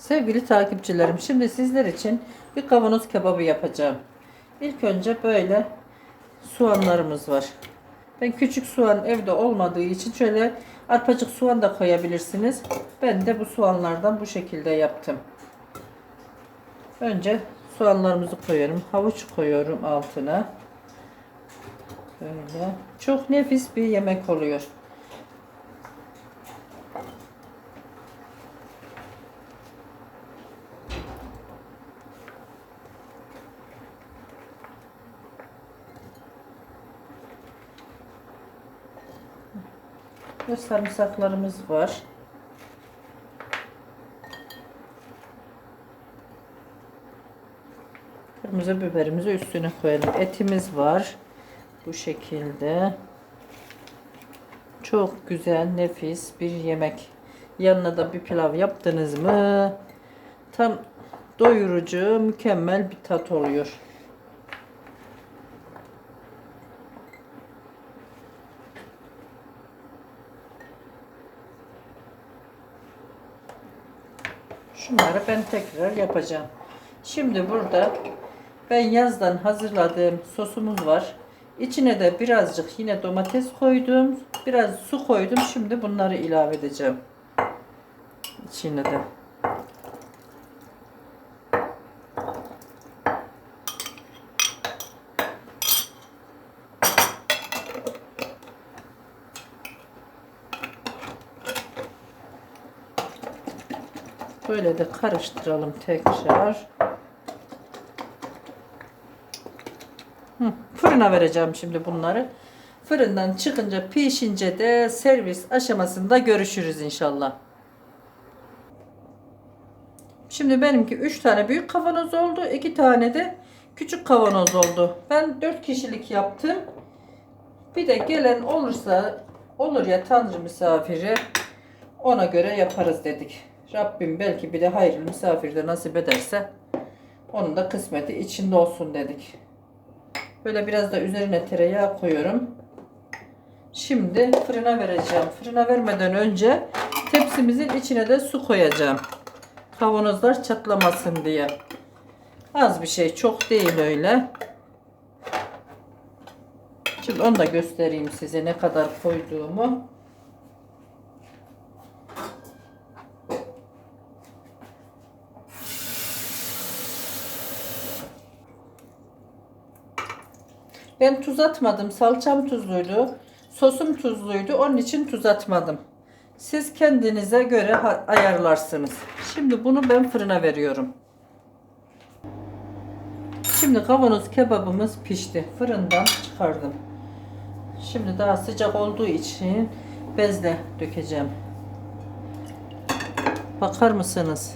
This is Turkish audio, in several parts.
Sevgili takipçilerim, şimdi sizler için bir kavanoz kebabı yapacağım. İlk önce böyle soğanlarımız var. Ben küçük soğan evde olmadığı için şöyle arpacık soğan da koyabilirsiniz. Ben de bu soğanlardan bu şekilde yaptım. Önce soğanlarımızı koyuyorum. Havuç koyuyorum altına. Böyle. Çok nefis bir yemek oluyor. Ve sarımsaklarımız var. Kırmızı biberimizi üstüne koyalım. Etimiz var. Bu şekilde. Çok güzel, nefis bir yemek. Yanına da bir pilav yaptınız mı? Tam doyurucu, mükemmel bir tat oluyor. Şunları ben tekrar yapacağım. Şimdi burada ben yazdan hazırladığım sosumuz var. İçine de birazcık yine domates koydum. Biraz su koydum. Şimdi bunları ilave edeceğim. İçine de. Böyle de karıştıralım tekrar. Hı, Fırına vereceğim şimdi bunları. Fırından çıkınca pişince de servis aşamasında görüşürüz inşallah. Şimdi benimki 3 tane büyük kavanoz oldu. 2 tane de küçük kavanoz oldu. Ben 4 kişilik yaptım. Bir de gelen olursa olur ya tanrı misafiri ona göre yaparız dedik. Rabbim belki bir de hayırlı misafir de nasip ederse onun da kısmeti içinde olsun dedik. Böyle biraz da üzerine tereyağı koyuyorum. Şimdi fırına vereceğim. Fırına vermeden önce tepsimizin içine de su koyacağım. Kavanozlar çatlamasın diye. Az bir şey, çok değil öyle. Şimdi onu da göstereyim size ne kadar koyduğumu. Ben tuz atmadım. Salçam tuzluydu. Sosum tuzluydu. Onun için tuz atmadım. Siz kendinize göre ayarlarsınız. Şimdi bunu ben fırına veriyorum. Şimdi kavanoz kebabımız pişti. Fırından çıkardım. Şimdi daha sıcak olduğu için bezle dökeceğim. Bakar mısınız?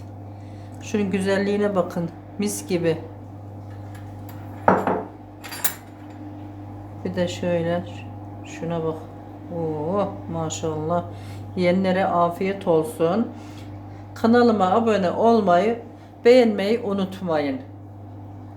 Şunun güzelliğine bakın. Mis gibi. Bir de şöyle şuna bak. Oo maşallah. Yiyenlere afiyet olsun. Kanalıma abone olmayı, beğenmeyi unutmayın.